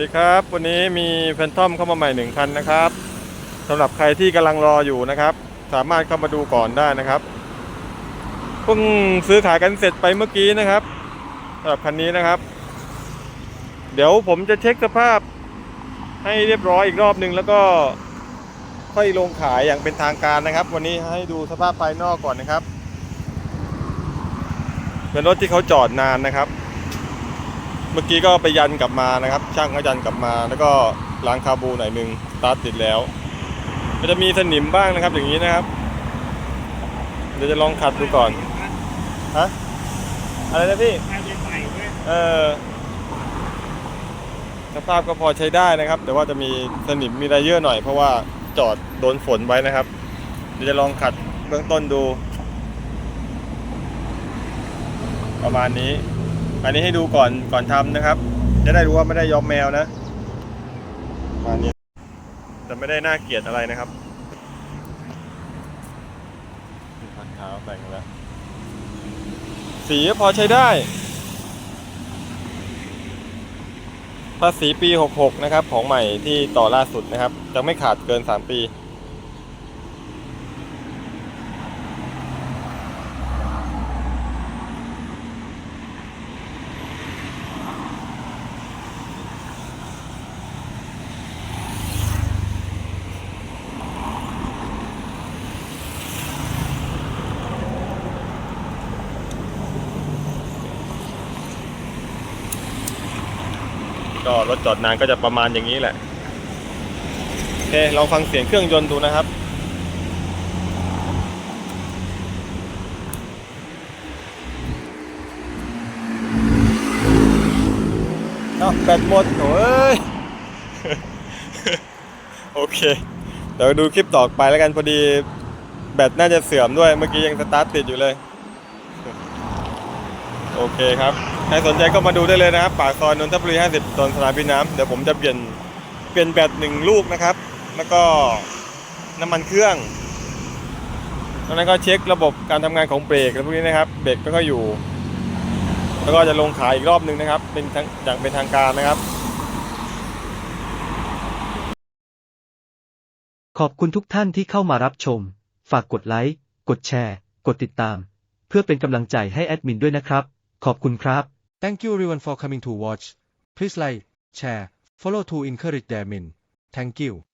ดีครับ วันนี้มีแฟนทอมเข้ามาใหม่หนึ่งคันนะครับสำหรับใครที่กำลังรออยู่นะครับ สามารถเข้ามาดูก่อนได้นะครับเพิ่งซื้อขายกันเสร็จไปเมื่อกี้นะครับสำหรับคันนี้นะครับ เดี๋ยวผมจะเช็คสภาพให้เรียบร้อยอีกรอบหนึ่งแล้วก็ค่อยลงขายอย่างเป็นทางการนะครับ วันนี้ให้ดูสภาพภายนอกก่อนนะครับ เป็นรถที่เขาจอดนานนะครับ มื่อกี้ก็ไปยันกลับมานะครับ ช่างเขายันกลับมา แล้วก็ล้างคาบูหน่อยหนึ่งสตาร์ทติดแล้วมันจะมีสนิมบ้างนะครับ อย่างนี้นะครับ เดี๋ยวจะลองขัดดูก่อนฮะอะไรนะพี่เว้ยเออสภาพก็พอใช้ได้นะครับ แต่ว่าจะมีสนิมมีอะไรเยอะหน่อย เพราะว่าจอดโดนฝนไว้นะครับ เดี๋ยวจะลองขัดเบื้องต้นดู ประมาณนี้ อันนี้ให้ดูก่อนก่อนทำนะครับ จะได้รู้ว่าไม่ได้ยอมแมวนะมาณนี้แต่ไม่ได้น่าเกลียดอะไรนะครับพันเท้าแต่งแล้ว สีพอใช้ได้ภาษีปี 66 นะครับ ของใหม่ที่ต่อล่าสุดนะครับ จะไม่ขาดเกิน 3 ปี ก็รถจอดนานก็จะประมาณอย่างนี้แหละโอเคเราฟังเสียงเครื่องยนต์ดูนะครับเอ้าแบตหมดโอ้ยโอเค เดี๋ยวดูคลิปต่อไปแล้วกันพอดี แบตน่าจะเสื่อมด้วยเมื่อกี้ยังสตาร์ทติดอยู่เลย โอเคครับ ใครสนใจก็มาดูได้เลยนะครับปากซอยนนทบุรี 50ตนสนามบินน้ำเดี๋ยวผมจะเปลี่ยนเปลี่ยนแบตหนึ่งลูกนะครับ แล้วก็น้ำมันเครื่องแล้วนั้นก็เช็คระบบการทำงานของเบรกอะไรพวกนี้นะครับเบรกไม่ค่อยอยู่ แล้วก็จะลงขายอีกรอบหนึ่งนะครับ เป็นทางอย่างเป็นทางการนะครับ ขอบคุณทุกท่านที่เข้ามารับชม ฝากกดไลค์ กดแชร์ กดติดตาม เพื่อเป็นกำลังใจให้แอดมินด้วยนะครับ ขอบคุณครับ Thank you everyone for coming to watch. Please like, share, follow to encourage their min. Thank you.